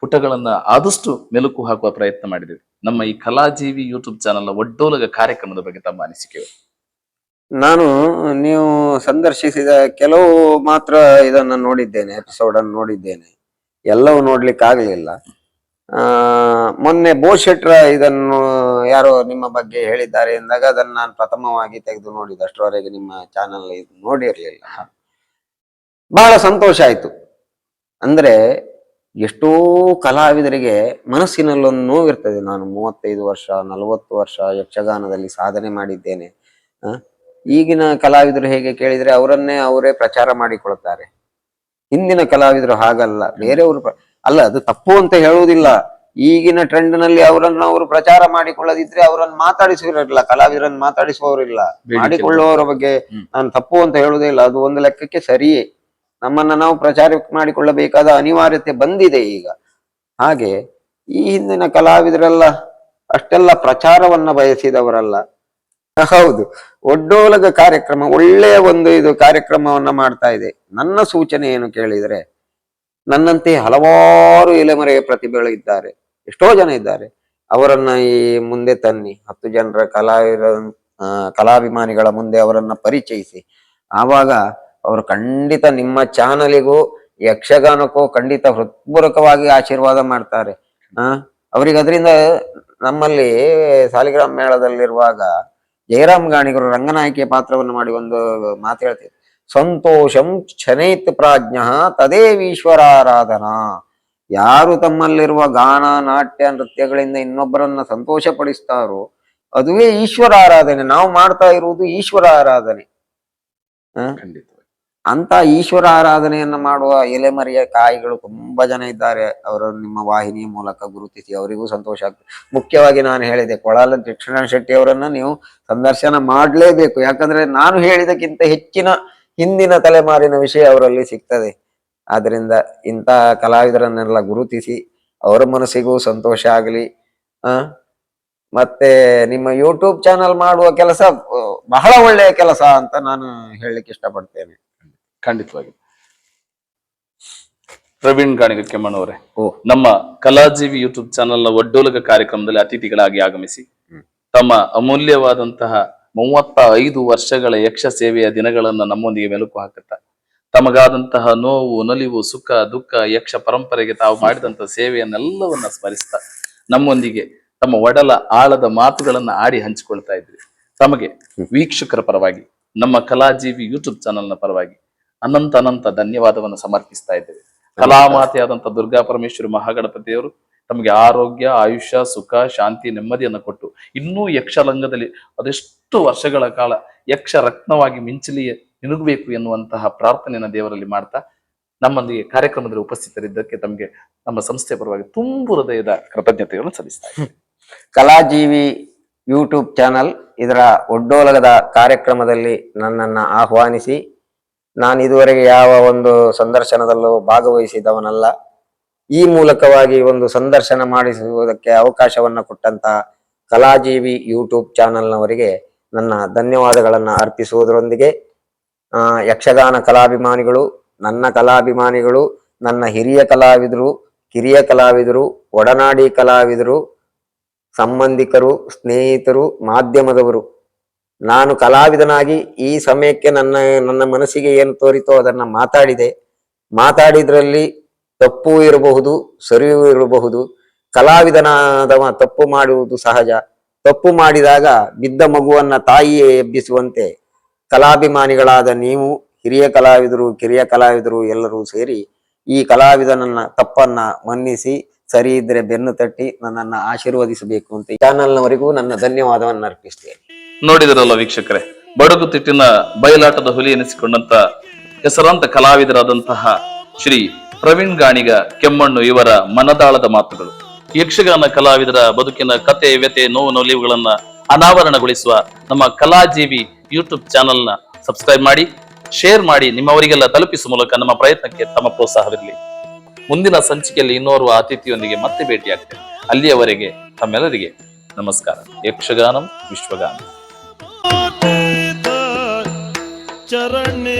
ಪುಟಗಳನ್ನ ಆದಷ್ಟು ಮೆಲುಕು ಹಾಕುವ ಪ್ರಯತ್ನ ಮಾಡಿದೆ ನಮ್ಮ ಈ ಕಲಾಜೀವಿ ಯೂಟ್ಯೂಬ್ ಚಾನೆಲ್ ಒಡ್ಡೋಲಗ ಕಾರ್ಯಕ್ರಮದ ಬಗ್ಗೆ ತಮ್ಮ ಅನಿಸಿಕೆ ನಾನು ನೀವು ಸಂದರ್ಶಿಸಿದ ಕೆಲವು ಮಾತ್ರ ಇದನ್ನ ನೋಡಿದ್ದೇನೆ ಎಪಿಸೋಡ್ ಅನ್ನು ನೋಡಿದ್ದೇನೆ. ಎಲ್ಲವೂ ನೋಡ್ಲಿಕ್ಕೆ ಆಗ್ಲಿಲ್ಲ ಆ ಮೊನ್ನೆ ಬೋಶೆಟ್ರ ಇದನ್ನು ಯಾರೋ ನಿಮ್ಮ ಬಗ್ಗೆ ಹೇಳಿದ್ದಾರೆ ಎಂದಾಗ ಅದನ್ನು ನಾನು ಪ್ರಥಮವಾಗಿ ತೆಗೆದು ನೋಡಿದೆ ಅಷ್ಟರವರೆಗೆ ನಿಮ್ಮ ಚಾನಲ್ ಇದು ನೋಡಿರ್ಲಿಲ್ಲ. ಬಹಳ ಸಂತೋಷ ಆಯಿತು. ಅಂದ್ರೆ ಎಷ್ಟೋ ಕಲಾವಿದರಿಗೆ ಮನಸ್ಸಿನಲ್ಲೊಂದು ನೋವಿರ್ತದೆ. ನಾನು ಮೂವತ್ತೈದು ವರ್ಷ ನಲವತ್ತು ವರ್ಷ ಯಕ್ಷಗಾನದಲ್ಲಿ ಸಾಧನೆ ಮಾಡಿದ್ದೇನೆ. ಈಗಿನ ಕಲಾವಿದರು ಹೇಗೆ ಕೇಳಿದ್ರೆ ಅವರನ್ನೇ ಅವರೇ ಪ್ರಚಾರ ಮಾಡಿಕೊಳ್ತಾರೆ. ಹಿಂದಿನ ಕಲಾವಿದರು ಹಾಗಲ್ಲ. ಬೇರೆಯವರು ಅಲ್ಲ ಅದು ತಪ್ಪು ಅಂತ ಹೇಳುವುದಿಲ್ಲ. ಈಗಿನ ಟ್ರೆಂಡ್ನಲ್ಲಿ ಅವರನ್ನು ಅವರು ಪ್ರಚಾರ ಮಾಡಿಕೊಳ್ಳದಿದ್ರೆ ಅವರನ್ನು ಮಾತಾಡಿಸುವಿರಲ್ಲ ಕಲಾವಿದರನ್ನು ಮಾತಾಡಿಸುವವರಿಲ್ಲ. ಮಾಡಿಕೊಳ್ಳುವವರ ಬಗ್ಗೆ ನಾನು ತಪ್ಪು ಅಂತ ಹೇಳುವುದೇ ಇಲ್ಲ. ಅದು ಒಂದು ಲೆಕ್ಕಕ್ಕೆ ಸರಿಯೇ. ನಮ್ಮನ್ನ ನಾವು ಪ್ರಚಾರ ಮಾಡಿಕೊಳ್ಳಬೇಕಾದ ಅನಿವಾರ್ಯತೆ ಬಂದಿದೆ ಈಗ. ಹಾಗೆ ಈ ಹಿಂದಿನ ಕಲಾವಿದರೆಲ್ಲ ಅಷ್ಟೆಲ್ಲ ಪ್ರಚಾರವನ್ನ ಬಯಸಿದವರಲ್ಲ. ಹೌದು, ಒಡ್ಡೋಲಗ ಕಾರ್ಯಕ್ರಮ, ಒಳ್ಳೆಯ ಒಂದು ಇದು ಕಾರ್ಯಕ್ರಮವನ್ನ ಮಾಡ್ತಾ ಇದೆ. ನನ್ನ ಸೂಚನೆ ಏನು ಕೇಳಿದರೆ, ನನ್ನಂತೆ ಹಲವಾರು ಎಲೆಮರೆಯ ಪ್ರತಿಭೆಗಳು ಇದ್ದಾರೆ. ಎಷ್ಟೋ ಜನ ಇದ್ದಾರೆ. ಅವರನ್ನ ಈ ಮುಂದೆ ತನ್ನಿ. ಹತ್ತು ಜನರ ಕಲಾವಿದ ಕಲಾಭಿಮಾನಿಗಳ ಮುಂದೆ ಅವರನ್ನ ಪರಿಚಯಿಸಿ. ಆವಾಗ ಅವರು ಖಂಡಿತ ನಿಮ್ಮ ಚಾನಲಿಗೂ ಯಕ್ಷಗಾನಕ್ಕೂ ಖಂಡಿತ ಹೃತ್ಪೂರ್ವಕವಾಗಿ ಆಶೀರ್ವಾದ ಮಾಡ್ತಾರೆ. ಆ, ಅವರಿಗದ್ರಿಂದ ನಮ್ಮಲ್ಲಿ ಸಾಲಿಗ್ರಾಮ ಮೇಳದಲ್ಲಿರುವಾಗ ಜಯರಾಮ್ ಗಾಣಿಗರು ರಂಗನಾಯಕಿಯ ಪಾತ್ರವನ್ನು ಮಾಡಿ ಒಂದು ಮಾತು ಹೇಳ್ತಿದ್ರು ಸಂತೋಷಂ ಕ್ಷನೈತ್ ಪ್ರಾಜ್ಞ ತದೇವೀಶ್ವರಾರಾಧನಾ. ಯಾರು ತಮ್ಮಲ್ಲಿರುವ ಗಾನ, ನಾಟ್ಯ, ನೃತ್ಯಗಳಿಂದ ಇನ್ನೊಬ್ಬರನ್ನ ಸಂತೋಷ ಪಡಿಸ್ತಾರೋ ಅದುವೇ ಈಶ್ವರ ಆರಾಧನೆ ನಾವು ಮಾಡ್ತಾ ಇರುವುದು ಈಶ್ವರ ಆರಾಧನೆ ಖಂಡಿತ. ಅಂತ ಈಶ್ವರ ಆರಾಧನೆಯನ್ನ ಮಾಡುವ ಎಲೆಮರಿಯ ಕಾಯಿಗಳು ತುಂಬಾ ಜನ ಇದ್ದಾರೆ. ಅವರು ನಿಮ್ಮ ವಾಹಿನಿ ಮೂಲಕ ಗುರುತಿಸಿ ಅವರಿಗೂ ಸಂತೋಷ ಆಗ್ತದೆ. ಮುಖ್ಯವಾಗಿ ನಾನು ಹೇಳಿದೆ ಕೊಳಲ ದಕ್ಷಿಣ ಶೆಟ್ಟಿ ಅವರನ್ನ ನೀವು ಸಂದರ್ಶನ ಮಾಡಲೇಬೇಕು. ಯಾಕಂದ್ರೆ ನಾನು ಹೇಳಿದಕ್ಕಿಂತ ಹೆಚ್ಚಿನ ಹಿಂದಿನ ತಲೆಮಾರಿನ ವಿಷಯ ಅವರಲ್ಲಿ ಸಿಗ್ತದೆ. ಆದ್ರಿಂದ ಇಂಥ ಕಲಾವಿದರನ್ನೆಲ್ಲ ಗುರುತಿಸಿ ಅವರ ಮನಸ್ಸಿಗೂ ಸಂತೋಷ ಆಗಲಿ. ಮತ್ತೆ ನಿಮ್ಮ ಯೂಟ್ಯೂಬ್ ಚಾನಲ್ ಮಾಡುವ ಕೆಲಸ, ಬಹಳ ಒಳ್ಳೆಯ ಕೆಲಸ ಅಂತ ನಾನು ಹೇಳಲಿಕ್ಕೆ ಇಷ್ಟಪಡ್ತೇನೆ. ಖಂಡಿತವಾಗಿ. ಪ್ರವೀಣ್ ಗಾಣಿಗ ಕೆಮ್ಮಣ್ಣವರೇ ಓ. ನಮ್ಮ ಕಲಾಜೀವಿ ಯೂಟ್ಯೂಬ್ ಚಾನೆಲ್ನ ಒಡ್ಡೋಲಗ ಕಾರ್ಯಕ್ರಮದಲ್ಲಿ ಅತಿಥಿಗಳಾಗಿ ಆಗಮಿಸಿ ತಮ್ಮ ಅಮೂಲ್ಯವಾದಂತಹ ಮೂವತ್ತ ಐದು ವರ್ಷಗಳ ಯಕ್ಷ ಸೇವೆಯ ದಿನಗಳನ್ನ ನಮ್ಮೊಂದಿಗೆ ಮೆಲುಕು ಹಾಕುತ್ತಾ ತಮಗಾದಂತಹ ನೋವು ನಲಿವು ಸುಖ ದುಃಖ ಯಕ್ಷ ಪರಂಪರೆಗೆ ತಾವು ಮಾಡಿದಂತಹ ಸೇವೆಯನ್ನೆಲ್ಲವನ್ನ ಸ್ಮರಿಸ್ತಾ ನಮ್ಮೊಂದಿಗೆ ತಮ್ಮ ಒಡಲ ಆಳದ ಮಾತುಗಳನ್ನ ಆಡಿ ಹಂಚಿಕೊಳ್ತಾ ಇದ್ರಿ. ತಮಗೆ ವೀಕ್ಷಕರ ಪರವಾಗಿ ನಮ್ಮ ಕಲಾಜೀವಿ ಯೂಟ್ಯೂಬ್ ಚಾನೆಲ್ನ ಪರವಾಗಿ ಅನಂತ ಅನಂತ ಧನ್ಯವಾದವನ್ನು ಸಮರ್ಪಿಸ್ತಾ ಇದ್ದೇವೆ ಕಲಾಮಾತೆಯಾದಂಥ ದುರ್ಗಾ ಪರಮೇಶ್ವರಿ ಮಹಾಗಣಪತಿಯವರು ತಮಗೆ ಆರೋಗ್ಯ, ಆಯುಷ್ಯ, ಸುಖ, ಶಾಂತಿ, ನೆಮ್ಮದಿಯನ್ನು ಕೊಟ್ಟು ಇನ್ನೂ ಯಕ್ಷರಂಗದಲ್ಲಿ ಅದೆಷ್ಟು ವರ್ಷಗಳ ಕಾಲ ಯಕ್ಷ ರತ್ನವಾಗಿ ಮಿಂಚಲಿ ನಿನಗಬೇಕು ಎನ್ನುವಂತಹ ಪ್ರಾರ್ಥನೆಯನ್ನು ದೇವರಲ್ಲಿ ಮಾಡ್ತಾ ನಮ್ಮೊಂದಿಗೆ ಕಾರ್ಯಕ್ರಮದಲ್ಲಿ ಉಪಸ್ಥಿತರಿದ್ದಕ್ಕೆ ತಮಗೆ ನಮ್ಮ ಸಂಸ್ಥೆ ಪರವಾಗಿ ತುಂಬು ಹೃದಯದ ಕೃತಜ್ಞತೆಗಳನ್ನು ಸಲ್ಲಿಸ್ತಾರೆ. ಕಲಾಜೀವಿ ಯೂಟ್ಯೂಬ್ ಚಾನಲ್ ಇದರ ಒಡ್ಡೋಲಗದ ಕಾರ್ಯಕ್ರಮದಲ್ಲಿ ನನ್ನನ್ನು ಆಹ್ವಾನಿಸಿ ನಾನು ಇದುವರೆಗೆ ಯಾವ ಒಂದು ಸಂದರ್ಶನದಲ್ಲೂ ಭಾಗವಹಿಸಿದವನಲ್ಲ. ಈ ಮೂಲಕವಾಗಿ ಒಂದು ಸಂದರ್ಶನ ಮಾಡಿಸುವುದಕ್ಕೆ ಅವಕಾಶವನ್ನ ಕೊಟ್ಟಂತ ಕಲಾಜೀವಿ ಯೂಟ್ಯೂಬ್ ಚಾನೆಲ್ನವರಿಗೆ ನನ್ನ ಧನ್ಯವಾದಗಳನ್ನು ಅರ್ಪಿಸುವುದರೊಂದಿಗೆ ಯಕ್ಷಗಾನ ಕಲಾಭಿಮಾನಿಗಳು, ನನ್ನ ಕಲಾಭಿಮಾನಿಗಳು, ನನ್ನ ಹಿರಿಯ ಕಲಾವಿದರು, ಕಿರಿಯ ಕಲಾವಿದರು, ಒಡನಾಡಿ ಕಲಾವಿದರು, ಸಂಬಂಧಿಕರು, ಸ್ನೇಹಿತರು, ಮಾಧ್ಯಮದವರು ನಾನು ಕಲಾವಿದನಾಗಿ ಈ ಸಮಯಕ್ಕೆ ನನ್ನ ನನ್ನ ಮನಸ್ಸಿಗೆ ಏನು ತೋರಿತೋ ಅದನ್ನ ಮಾತಾಡಿದೆ. ಮಾತಾಡಿದ್ರಲ್ಲಿ ತಪ್ಪು ಇರಬಹುದು, ಸರಿಯೂ ಇರಬಹುದು. ಕಲಾವಿದನಾದವ ತಪ್ಪು ಮಾಡುವುದು ಸಹಜ. ತಪ್ಪು ಮಾಡಿದಾಗ ಬಿದ್ದ ಮಗುವನ್ನ ತಾಯಿಯೇ ಎಬ್ಬಿಸುವಂತೆ. ಕಲಾಭಿಮಾನಿಗಳಾದ ನೀವು, ಹಿರಿಯ ಕಲಾವಿದರು, ಕಿರಿಯ ಕಲಾವಿದರು ಎಲ್ಲರೂ ಸೇರಿ ಈ ಕಲಾವಿದನನ್ನ, ತಪ್ಪನ್ನ ಮನ್ನಿಸಿ, ಸರಿ ಇದ್ರೆ ಬೆನ್ನು ತಟ್ಟಿ ನನ್ನನ್ನು ಆಶೀರ್ವದಿಸಬೇಕು ಅಂತ ಚಾನಲ್ನವರೆಗೂ ನನ್ನ ಧನ್ಯವಾದವನ್ನು ಅರ್ಪಿಸ್ತೇನೆ. ನೋಡಿದಿರಲ್ಲ ವೀಕ್ಷಕರೇ? ಬಡಗು ತಿಟ್ಟಿನ ಬಯಲಾಟದ ಹುಲಿ ಎನಿಸಿಕೊಂಡಂತ ಹೆಸರಾಂತ ಕಲಾವಿದರಾದಂತಹ ಶ್ರೀ ಪ್ರವೀಣ್ ಗಾಣಿಗ ಕೆಮ್ಮಣ್ಣು ಇವರ ಮನದಾಳದ ಮಾತುಗಳು. ಯಕ್ಷಗಾನ ಕಲಾವಿದರ ಬದುಕಿನ ಕತೆ ವ್ಯತೆ ನೋವು ನೋಲಿವುಗಳನ್ನ ಅನಾವರಣಗೊಳಿಸುವ ನಮ್ಮ ಕಲಾಜೀವಿ ಯೂಟ್ಯೂಬ್ ಚಾನೆಲ್ನ ಸಬ್ಸ್ಕ್ರೈಬ್ ಮಾಡಿ, ಶೇರ್ ಮಾಡಿ, ನಿಮ್ಮವರಿಗೆಲ್ಲ ತಲುಪಿಸುವ ಮೂಲಕ ನಮ್ಮ ಪ್ರಯತ್ನಕ್ಕೆ ತಮ್ಮ ಪ್ರೋತ್ಸಾಹವಿರಲಿ. ಮುಂದಿನ ಸಂಚಿಕೆಯಲ್ಲಿ ಇನ್ನೋರ್ವ ಅತಿಥಿಯೊಂದಿಗೆ ಮತ್ತೆ ಭೇಟಿಯಾಗ್ತೇನೆ ಅಲ್ಲಿಯವರೆಗೆ ತಮ್ಮೆಲ್ಲರಿಗೆ ನಮಸ್ಕಾರ. ಯಕ್ಷಗಾನಂ ವಿಶ್ವಗಾನ. சரணே.